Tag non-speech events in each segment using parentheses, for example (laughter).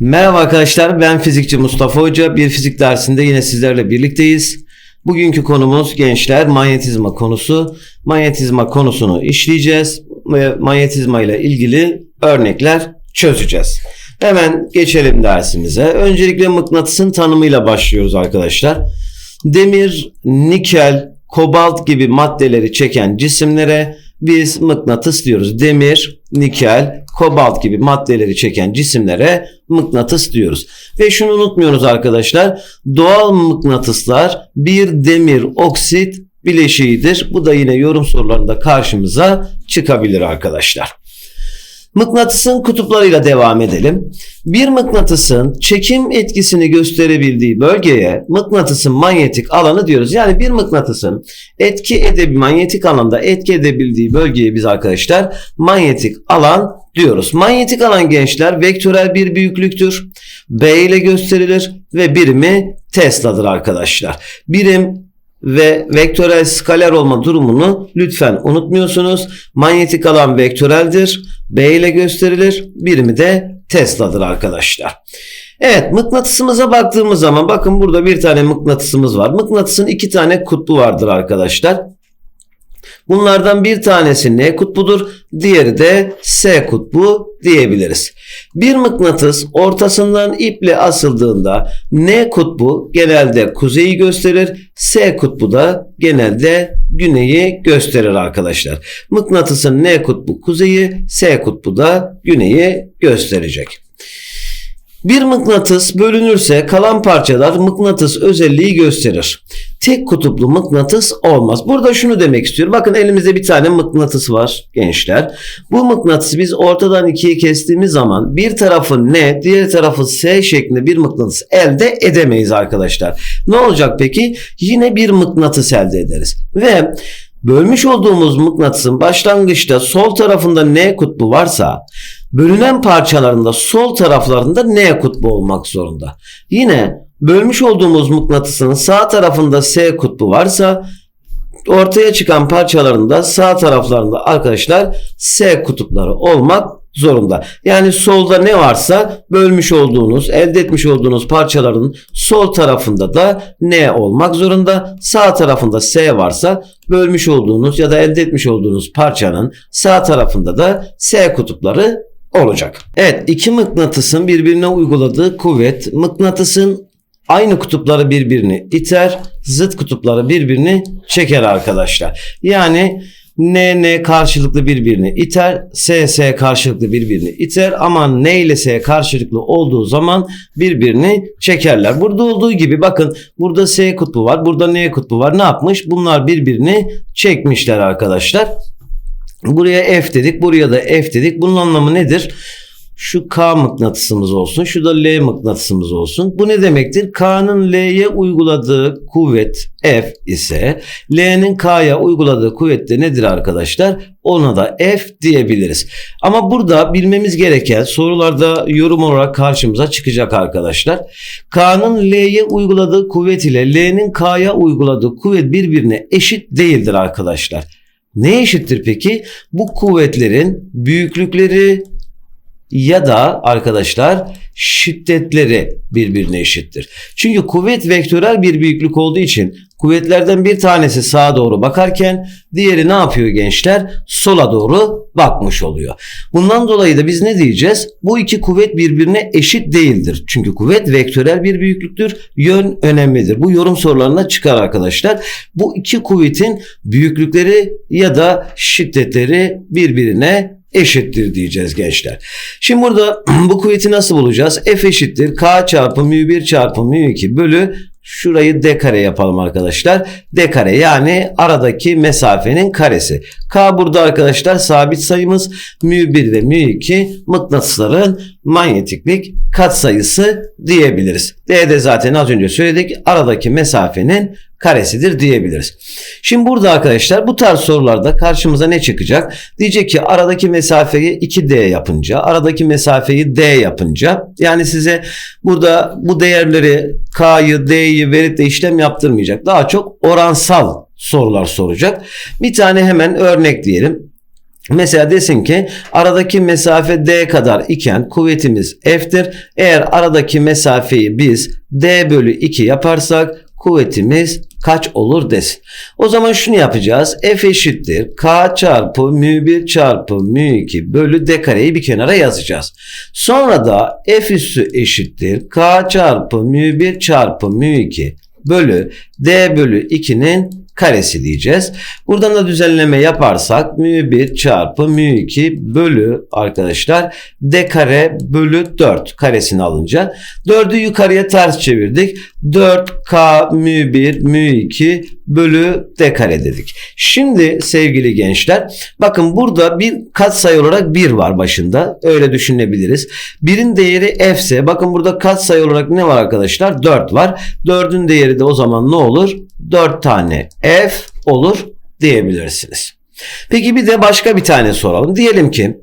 Merhaba arkadaşlar ben fizikçi Mustafa Hoca. Bir fizik dersinde yine sizlerle birlikteyiz. Bugünkü konumuz gençler manyetizma konusu. Manyetizma konusunu işleyeceğiz ve manyetizma ile ilgili örnekler çözeceğiz. Hemen geçelim dersimize. Öncelikle mıknatısın tanımıyla başlıyoruz arkadaşlar. Demir, nikel, kobalt gibi maddeleri çeken cisimlere biz mıknatıs diyoruz. Demir, nikel, kobalt gibi maddeleri çeken cisimlere mıknatıs diyoruz. Ve şunu unutmuyoruz arkadaşlar. Doğal mıknatıslar bir demir oksit bileşiğidir. Bu da yine yorum sorularında karşımıza çıkabilir arkadaşlar. Mıknatısın kutuplarıyla devam edelim. Bir mıknatısın çekim etkisini gösterebildiği bölgeye mıknatısın manyetik alanı diyoruz. Yani bir mıknatısın etki edebildiği manyetik alanda etki edebildiği bölgeye biz arkadaşlar manyetik alan diyoruz. Manyetik alan gençler vektörel bir büyüklüktür. B ile gösterilir ve birimi Tesla'dır arkadaşlar. Birim ve vektörel skaler olma durumunu lütfen unutmuyorsunuz. Manyetik alan vektöreldir. B ile gösterilir. Birimi de Tesla'dır arkadaşlar. Evet mıknatısımıza baktığımız zaman bakın burada bir tane mıknatısımız var. Mıknatısın iki tane kutbu vardır arkadaşlar. Bunlardan bir tanesi N kutbudur, diğeri de S kutbu diyebiliriz. Bir mıknatıs ortasından iple asıldığında N kutbu genelde kuzeyi gösterir, S kutbu da genelde güneyi gösterir arkadaşlar. Mıknatısın N kutbu kuzeyi, S kutbu da güneyi gösterecek. Bir mıknatıs bölünürse kalan parçalar mıknatıs özelliği gösterir. Tek kutuplu mıknatıs olmaz. Burada şunu demek istiyorum. Bakın elimizde bir tane mıknatıs var gençler. Bu mıknatısı biz ortadan ikiye kestiğimiz zaman bir tarafı N, diğer tarafı S şeklinde bir mıknatıs elde edemeyiz arkadaşlar. Ne olacak peki? Yine bir mıknatıs elde ederiz. Ve Bölmüş olduğumuz mıknatısın başlangıçta sol tarafında N kutbu varsa bölünen parçalarında sol taraflarında N kutbu olmak zorunda. Yine bölmüş olduğumuz mıknatısın sağ tarafında S kutbu varsa ortaya çıkan parçalarında sağ taraflarında arkadaşlar S kutupları olmak zorunda. Yani solda ne varsa bölmüş olduğunuz, elde etmiş olduğunuz parçaların sol tarafında da N olmak zorunda. Sağ tarafında S varsa bölmüş olduğunuz ya da elde etmiş olduğunuz parçanın sağ tarafında da S kutupları olacak. Evet iki mıknatısın birbirine uyguladığı kuvvet mıknatısın aynı kutupları birbirini iter, zıt kutupları birbirini çeker arkadaşlar. Yani N N karşılıklı birbirini iter, S S karşılıklı birbirini iter ama N ile S karşılıklı olduğu zaman birbirini çekerler. Burada olduğu gibi bakın burada S kutbu var, burada N kutbu var. Ne yapmış? Bunlar birbirini çekmişler arkadaşlar. Buraya F dedik, buraya da F dedik. Bunun anlamı nedir? Şu K mıknatısımız olsun, şu da L mıknatısımız olsun. Bu ne demektir? K'nın L'ye uyguladığı kuvvet F ise L'nin K'ya uyguladığı kuvvet de nedir arkadaşlar? Ona da F diyebiliriz. Ama burada bilmemiz gereken sorularda yorum olarak karşımıza çıkacak arkadaşlar. K'nın L'ye uyguladığı kuvvet ile L'nin K'ya uyguladığı kuvvet birbirine eşit değildir arkadaşlar. Ne eşittir peki? Bu kuvvetlerin büyüklükleri ya da arkadaşlar şiddetleri birbirine eşittir. Çünkü kuvvet vektörel bir büyüklük olduğu için kuvvetlerden bir tanesi sağa doğru bakarken diğeri ne yapıyor gençler? Sola doğru bakmış oluyor. Bundan dolayı da biz ne diyeceğiz? Bu iki kuvvet birbirine eşit değildir. Çünkü kuvvet vektörel bir büyüklüktür. Yön önemlidir. Bu yorum sorularına çıkar arkadaşlar. Bu iki kuvvetin büyüklükleri ya da şiddetleri birbirine eşittir diyeceğiz gençler. Şimdi burada (clears throat) bu kuvveti nasıl bulacağız? F eşittir K çarpı mü 1 çarpı mü 2 bölü Şurayı d kare yapalım arkadaşlar. d kare yani aradaki mesafenin karesi. K burada arkadaşlar sabit sayımız. Mü 1 ve mü 2 mıknatısların manyetiklik katsayısı diyebiliriz. D de zaten az önce söyledik. Aradaki mesafenin karesidir diyebiliriz. Şimdi burada arkadaşlar bu tarz sorularda karşımıza ne çıkacak? Diyecek ki aradaki mesafeyi 2D yapınca, aradaki mesafeyi D yapınca yani size burada bu değerleri K'yı, D'yi verip de işlem yaptırmayacak. Daha çok oransal sorular soracak. Bir tane hemen örnek diyelim. Mesela desin ki aradaki mesafe D kadar iken kuvvetimiz F'tir. Eğer aradaki mesafeyi biz D bölü 2 yaparsak kuvvetimiz kaç olur desin. O zaman şunu yapacağız. F eşittir. K çarpı μ1 çarpı μ2 bölü D kareyi bir kenara yazacağız. Sonra da F üssü eşittir. K çarpı μ1 çarpı μ2 bölü D bölü 2'nin karesi diyeceğiz. Buradan da düzenleme yaparsak μ1 çarpı μ2 bölü arkadaşlar d kare bölü 4 karesini alınca 4'ü yukarıya ters çevirdik. 4k μ1 μ2 bölü d kare dedik. Şimdi sevgili gençler bakın burada bir katsayı olarak 1 var başında. Öyle düşünebiliriz. Birin değeri f ise bakın burada katsayı olarak ne var arkadaşlar? 4 var. 4'ün değeri de o zaman ne olur? 4 tane f olur diyebilirsiniz. Peki bir de başka bir tane soralım. Diyelim ki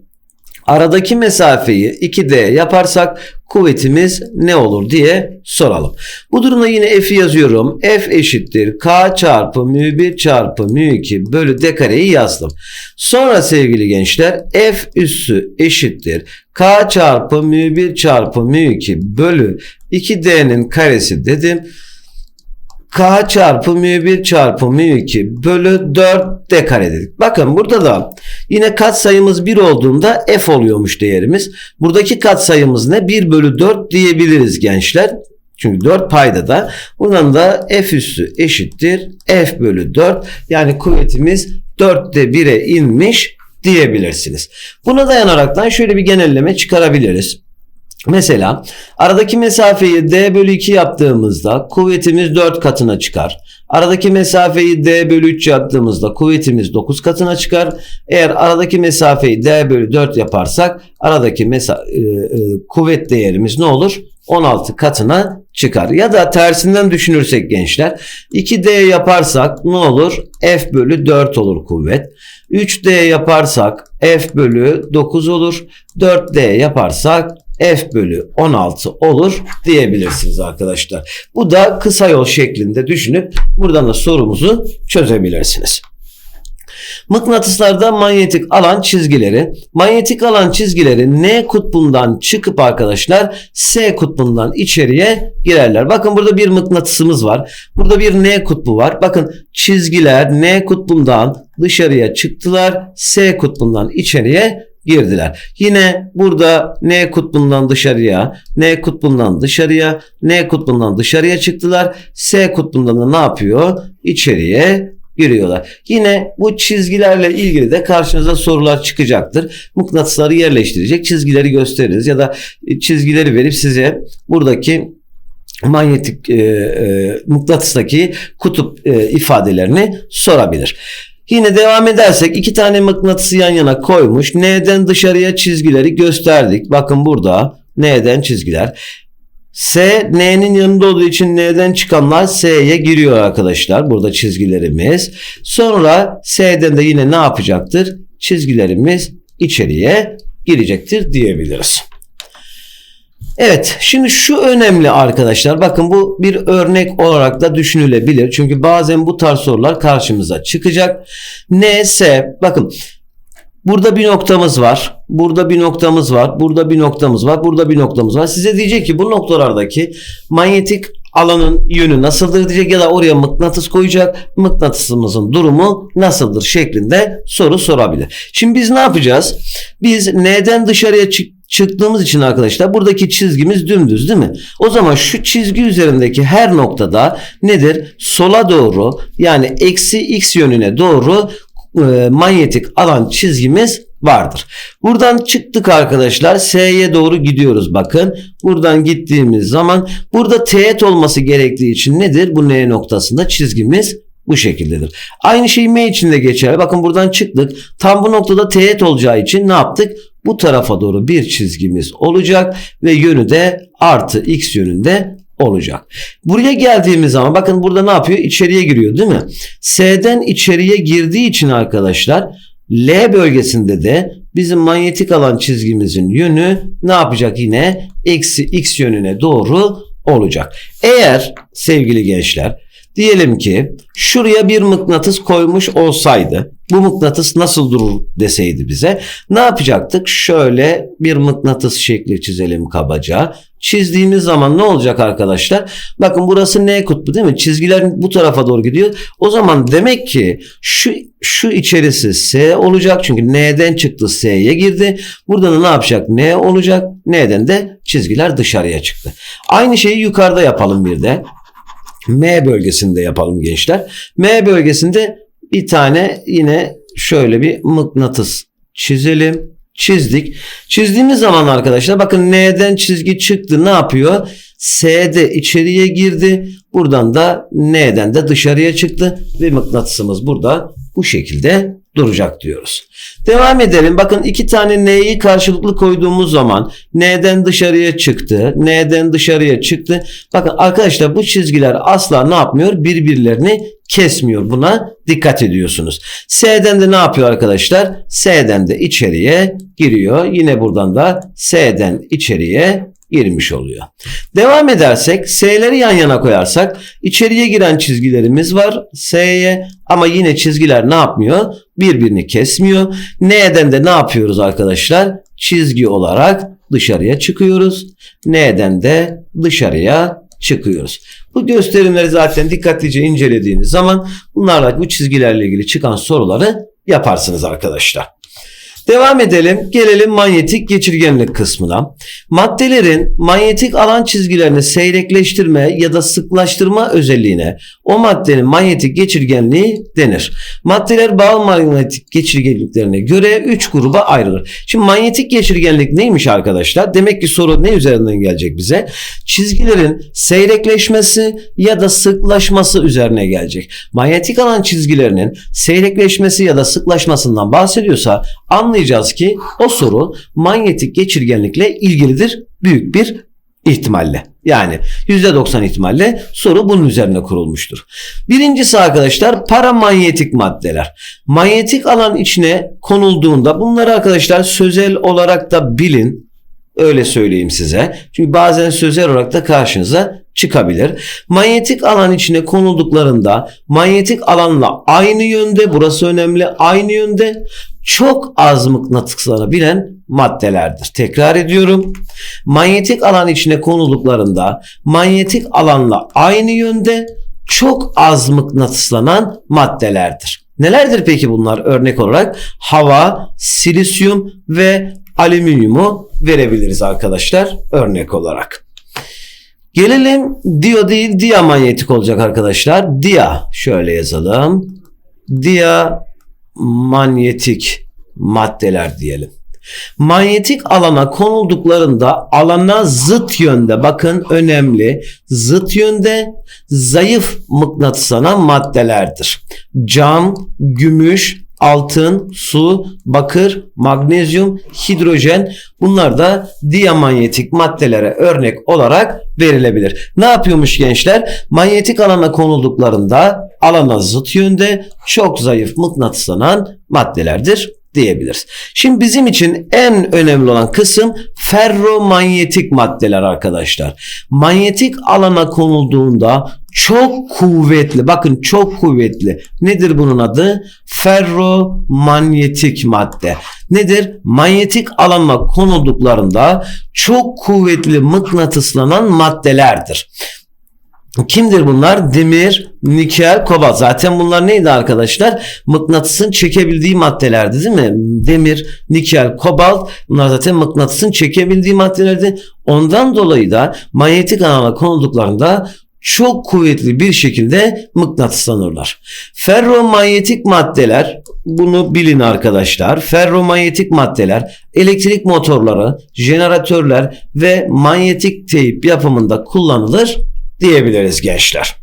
aradaki mesafeyi 2D yaparsak kuvvetimiz ne olur diye soralım. Bu durumda yine f'i yazıyorum. F eşittir k çarpı mü1 çarpı mü2 bölü d kareyi yazdım. Sonra sevgili gençler f üssü eşittir k çarpı mü1 çarpı mü2 bölü 2d'nin karesi dedim. K çarpı μ1 çarpı μ2 bölü 4 d kare dedik. Bakın burada da yine katsayımız 1 olduğunda f oluyormuş değerimiz. Buradaki katsayımız ne? 1 bölü 4 diyebiliriz gençler. Çünkü 4 payda da. Buradan da f üssü eşittir f bölü 4. Yani kuvvetimiz 4'te 1'e inmiş diyebilirsiniz. Buna dayanaraktan şöyle bir genelleme çıkarabiliriz. Mesela aradaki mesafeyi d bölü 2 yaptığımızda kuvvetimiz 4 katına çıkar. Aradaki mesafeyi d bölü 3 yaptığımızda kuvvetimiz 9 katına çıkar. Eğer aradaki mesafeyi d bölü 4 yaparsak aradaki mesa e, e, kuvvet değerimiz ne olur? 16 katına çıkar. Ya da tersinden düşünürsek gençler 2D yaparsak ne olur? F bölü 4 olur kuvvet. 3D yaparsak F bölü 9 olur. 4D yaparsak F bölü 16 olur diyebilirsiniz arkadaşlar. Bu da kısa yol şeklinde düşünüp buradan da sorumuzu çözebilirsiniz. Mıknatıslarda manyetik alan çizgileri, manyetik alan çizgileri N kutbundan çıkıp arkadaşlar S kutbundan içeriye girerler. Bakın burada bir mıknatısımız var. Burada bir N kutbu var. Bakın çizgiler N kutbundan dışarıya çıktılar. S kutbundan içeriye girdiler. Yine burada N kutbundan dışarıya, N kutbundan dışarıya, N kutbundan dışarıya çıktılar. S kutbundan da ne yapıyor? İçeriye giriyorlar. Yine bu çizgilerle ilgili de karşınıza sorular çıkacaktır. Mıknatısları yerleştirecek çizgileri gösteririz ya da çizgileri verip size buradaki manyetik e, e, mıknatıstaki kutup e, ifadelerini sorabilir. Yine devam edersek iki tane mıknatısı yan yana koymuş. N'den dışarıya çizgileri gösterdik. Bakın burada N'den çizgiler. S N'nin yanında olduğu için N'den çıkanlar S'ye giriyor arkadaşlar. Burada çizgilerimiz. Sonra S'den de yine ne yapacaktır? Çizgilerimiz içeriye girecektir diyebiliriz. Evet şimdi şu önemli arkadaşlar bakın bu bir örnek olarak da düşünülebilir. Çünkü bazen bu tarz sorular karşımıza çıkacak. N, S bakın Burada bir noktamız var. Burada bir noktamız var. Burada bir noktamız var. Burada bir noktamız var. Size diyecek ki bu noktalardaki manyetik alanın yönü nasıldır diyecek ya da oraya mıknatıs koyacak. Mıknatısımızın durumu nasıldır şeklinde soru sorabilir. Şimdi biz ne yapacağız? Biz N'den dışarıya çık çıktığımız için arkadaşlar buradaki çizgimiz dümdüz değil mi? O zaman şu çizgi üzerindeki her noktada nedir? Sola doğru yani eksi x yönüne doğru e, manyetik alan çizgimiz vardır. Buradan çıktık arkadaşlar. S'ye doğru gidiyoruz bakın. Buradan gittiğimiz zaman burada teğet olması gerektiği için nedir? Bu N noktasında çizgimiz bu şekildedir. Aynı şey M için de geçerli. Bakın buradan çıktık. Tam bu noktada teğet olacağı için ne yaptık? Bu tarafa doğru bir çizgimiz olacak ve yönü de artı x yönünde olacak. Buraya geldiğimiz zaman bakın burada ne yapıyor? İçeriye giriyor değil mi? S'den içeriye girdiği için arkadaşlar L bölgesinde de bizim manyetik alan çizgimizin yönü ne yapacak yine? Eksi x yönüne doğru olacak. Eğer sevgili gençler diyelim ki şuraya bir mıknatıs koymuş olsaydı bu mıknatıs nasıl durur deseydi bize ne yapacaktık? Şöyle bir mıknatıs şekli çizelim kabaca. Çizdiğimiz zaman ne olacak arkadaşlar? Bakın burası N kutbu değil mi? Çizgiler bu tarafa doğru gidiyor. O zaman demek ki şu şu içerisi S olacak. Çünkü N'den çıktı S'ye girdi. Burada da ne yapacak? N olacak. N'den de çizgiler dışarıya çıktı. Aynı şeyi yukarıda yapalım bir de. M bölgesinde yapalım gençler. M bölgesinde bir tane yine şöyle bir mıknatıs çizelim. Çizdik. Çizdiğimiz zaman arkadaşlar bakın N'den çizgi çıktı ne yapıyor? S'de içeriye girdi. Buradan da N'den de dışarıya çıktı. Ve mıknatısımız burada bu şekilde duracak diyoruz. Devam edelim. Bakın iki tane N'yi karşılıklı koyduğumuz zaman N'den dışarıya çıktı. N'den dışarıya çıktı. Bakın arkadaşlar bu çizgiler asla ne yapmıyor? Birbirlerini kesmiyor. Buna dikkat ediyorsunuz. S'den de ne yapıyor arkadaşlar? S'den de içeriye giriyor. Yine buradan da S'den içeriye girmiş oluyor. Devam edersek S'leri yan yana koyarsak içeriye giren çizgilerimiz var S'ye ama yine çizgiler ne yapmıyor? Birbirini kesmiyor. N'den de ne yapıyoruz arkadaşlar? Çizgi olarak dışarıya çıkıyoruz. N'den de dışarıya çıkıyoruz. Bu gösterimleri zaten dikkatlice incelediğiniz zaman bunlarla bu çizgilerle ilgili çıkan soruları yaparsınız arkadaşlar. Devam edelim. Gelelim manyetik geçirgenlik kısmına. Maddelerin manyetik alan çizgilerini seyrekleştirme ya da sıklaştırma özelliğine o maddenin manyetik geçirgenliği denir. Maddeler bağlı manyetik geçirgenliklerine göre 3 gruba ayrılır. Şimdi manyetik geçirgenlik neymiş arkadaşlar? Demek ki soru ne üzerinden gelecek bize? Çizgilerin seyrekleşmesi ya da sıklaşması üzerine gelecek. Manyetik alan çizgilerinin seyrekleşmesi ya da sıklaşmasından bahsediyorsa anlayacağız ki o soru manyetik geçirgenlikle ilgilidir büyük bir ihtimalle. Yani %90 ihtimalle soru bunun üzerine kurulmuştur. Birincisi arkadaşlar paramanyetik maddeler. Manyetik alan içine konulduğunda bunları arkadaşlar sözel olarak da bilin. Öyle söyleyeyim size. Çünkü bazen sözel olarak da karşınıza çıkabilir. Manyetik alan içine konulduklarında manyetik alanla aynı yönde, burası önemli, aynı yönde çok az mıknatıslanabilen maddelerdir. Tekrar ediyorum. Manyetik alan içine konulduklarında manyetik alanla aynı yönde çok az mıknatıslanan maddelerdir. Nelerdir peki bunlar örnek olarak? Hava, silisyum ve alüminyumu verebiliriz arkadaşlar örnek olarak. Gelelim dio değil diamanyetik olacak arkadaşlar. Dia şöyle yazalım. Dia manyetik maddeler diyelim. Manyetik alana konulduklarında alana zıt yönde bakın önemli zıt yönde zayıf mıknatıslanan maddelerdir. Cam, gümüş, altın, su, bakır, magnezyum, hidrojen bunlar da diamanyetik maddelere örnek olarak verilebilir. Ne yapıyormuş gençler? Manyetik alana konulduklarında alana zıt yönde çok zayıf mıknatıslanan maddelerdir diyebiliriz. Şimdi bizim için en önemli olan kısım ferromanyetik maddeler arkadaşlar. Manyetik alana konulduğunda çok kuvvetli bakın çok kuvvetli. Nedir bunun adı? Ferromanyetik madde. Nedir? Manyetik alana konulduklarında çok kuvvetli mıknatıslanan maddelerdir Kimdir bunlar? Demir, nikel, kobalt. Zaten bunlar neydi arkadaşlar? Mıknatısın çekebildiği maddelerdi değil mi? Demir, nikel, kobalt bunlar zaten mıknatısın çekebildiği maddelerdi. Ondan dolayı da manyetik alana konulduklarında çok kuvvetli bir şekilde mıknatıslanırlar. Ferromanyetik maddeler bunu bilin arkadaşlar. Ferromanyetik maddeler elektrik motorları, jeneratörler ve manyetik teyp yapımında kullanılır diyebiliriz gençler.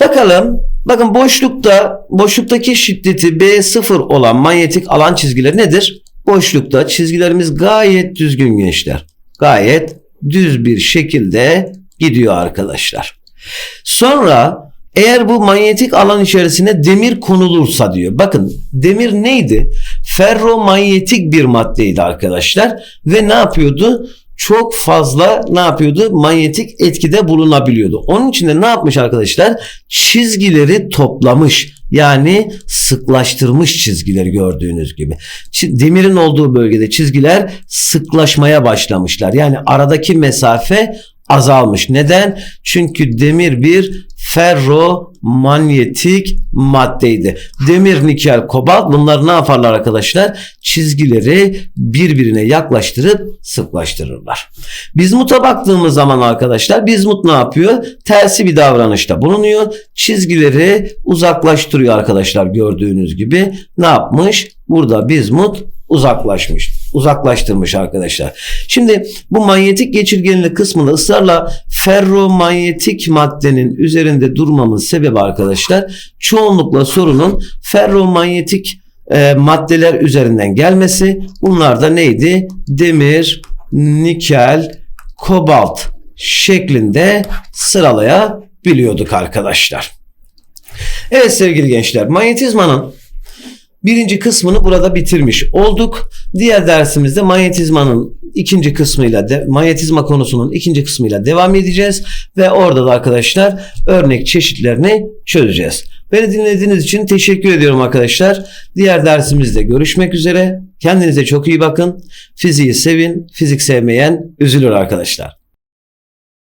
Bakalım bakın boşlukta boşluktaki şiddeti B0 olan manyetik alan çizgileri nedir? Boşlukta çizgilerimiz gayet düzgün gençler. Gayet düz bir şekilde gidiyor arkadaşlar. Sonra eğer bu manyetik alan içerisine demir konulursa diyor. Bakın demir neydi? Ferromanyetik bir maddeydi arkadaşlar. Ve ne yapıyordu? Çok fazla ne yapıyordu? Manyetik etkide bulunabiliyordu. Onun için de ne yapmış arkadaşlar? Çizgileri toplamış. Yani sıklaştırmış çizgileri gördüğünüz gibi. Demirin olduğu bölgede çizgiler sıklaşmaya başlamışlar. Yani aradaki mesafe azalmış. Neden? Çünkü demir bir ferro manyetik maddeydi. Demir, nikel, kobalt bunlar ne yaparlar arkadaşlar? Çizgileri birbirine yaklaştırıp sıklaştırırlar. Bizmut'a baktığımız zaman arkadaşlar bizmut ne yapıyor? Tersi bir davranışta bulunuyor. Çizgileri uzaklaştırıyor arkadaşlar gördüğünüz gibi. Ne yapmış? Burada bizmut uzaklaşmış. Uzaklaştırmış arkadaşlar. Şimdi bu manyetik geçirgenlik kısmında ısrarla ferromanyetik maddenin üzerinde durmamın sebebi arkadaşlar çoğunlukla sorunun ferromanyetik e, maddeler üzerinden gelmesi. Bunlar da neydi? Demir, nikel, kobalt şeklinde sıralayabiliyorduk arkadaşlar. Evet sevgili gençler manyetizmanın birinci kısmını burada bitirmiş olduk. Diğer dersimizde manyetizmanın ikinci kısmıyla de, manyetizma konusunun ikinci kısmıyla devam edeceğiz ve orada da arkadaşlar örnek çeşitlerini çözeceğiz. Beni dinlediğiniz için teşekkür ediyorum arkadaşlar. Diğer dersimizde görüşmek üzere. Kendinize çok iyi bakın. Fiziği sevin. Fizik sevmeyen üzülür arkadaşlar.